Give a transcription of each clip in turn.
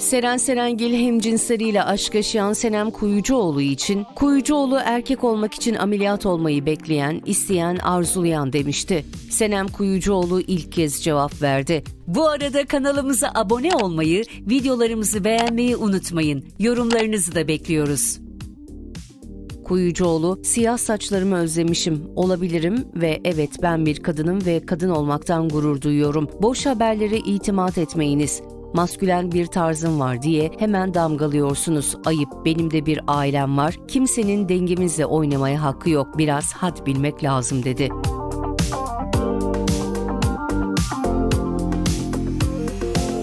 Seren Serengil hemcinsleriyle aşk yaşayan Senem Kuyucuoğlu için Kuyucuoğlu erkek olmak için ameliyat olmayı bekleyen, isteyen, arzulayan demişti. Senem Kuyucuoğlu ilk kez cevap verdi. Bu arada kanalımıza abone olmayı, videolarımızı beğenmeyi unutmayın. Yorumlarınızı da bekliyoruz. Kuyucuoğlu, siyah saçlarımı özlemişim, olabilirim ve evet ben bir kadınım ve kadın olmaktan gurur duyuyorum. Boş haberlere itimat etmeyiniz. Maskülen bir tarzım var diye hemen damgalıyorsunuz. Ayıp, benim de bir ailem var. Kimsenin dengemizle oynamaya hakkı yok. Biraz had bilmek lazım dedi.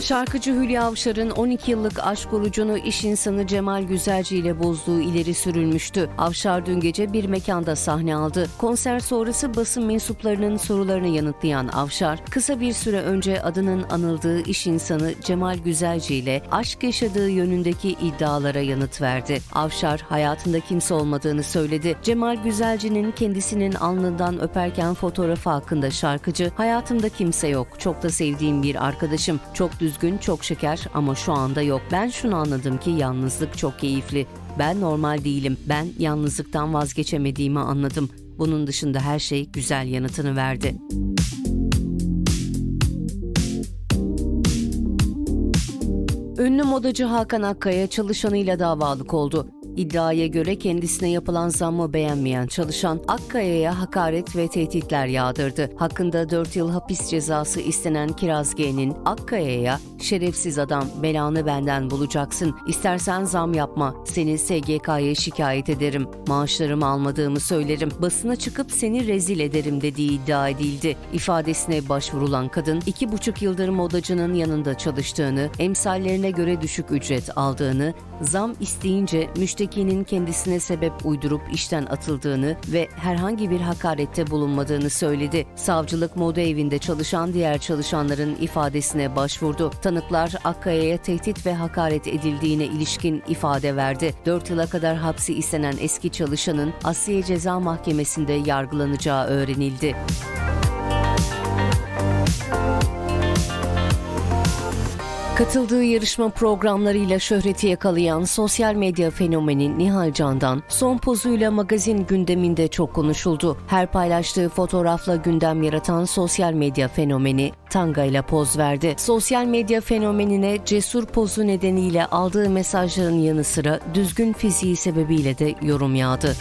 Şarkıcı Hülya Avşar'ın 12 yıllık aşk orucunu iş insanı Cemal Güzelci ile bozduğu ileri sürülmüştü. Avşar dün gece bir mekanda sahne aldı. Konser sonrası basın mensuplarının sorularını yanıtlayan Avşar, kısa bir süre önce adının anıldığı iş insanı Cemal Güzelci ile aşk yaşadığı yönündeki iddialara yanıt verdi. Avşar hayatında kimse olmadığını söyledi. Cemal Güzelci'nin kendisinin alnından öperken fotoğrafı hakkında şarkıcı, hayatımda kimse yok, çok da sevdiğim bir arkadaşım, çok düzgün, çok şeker ama şu anda yok. Ben şunu anladım ki yalnızlık çok keyifli. Ben normal değilim. Ben yalnızlıktan vazgeçemediğimi anladım. Bunun dışında her şey güzel yanıtını verdi. Ünlü modacı Hakan Akkaya çalışanıyla davalık oldu. İddiaya göre kendisine yapılan zammı beğenmeyen çalışan Akkaya'ya hakaret ve tehditler yağdırdı. Hakkında 4 yıl hapis cezası istenen Kiraz G'nin Akkaya'ya şerefsiz adam belanı benden bulacaksın. İstersen zam yapma. Seni SGK'ya şikayet ederim. Maaşlarımı almadığımı söylerim. Basına çıkıp seni rezil ederim dediği iddia edildi. İfadesine başvurulan kadın 2,5 yıldır modacının yanında çalıştığını, emsallerine göre düşük ücret aldığını, zam isteyince müştekinin kendisine sebep uydurup işten atıldığını ve herhangi bir hakarette bulunmadığını söyledi. Savcılık moda evinde çalışan diğer çalışanların ifadesine başvurdu. Tanıklar Akkaya'ya tehdit ve hakaret edildiğine ilişkin ifade verdi. 4 yıla kadar hapsi istenen eski çalışanın Asliye Ceza Mahkemesi'nde yargılanacağı öğrenildi. Katıldığı yarışma programlarıyla şöhreti yakalayan sosyal medya fenomeni Nihal Can'dan son pozuyla magazin gündeminde çok konuşuldu. Her paylaştığı fotoğrafla gündem yaratan sosyal medya fenomeni Tanga ile poz verdi. Sosyal medya fenomenine cesur pozu nedeniyle aldığı mesajların yanı sıra düzgün fiziği sebebiyle de yorum yağdı.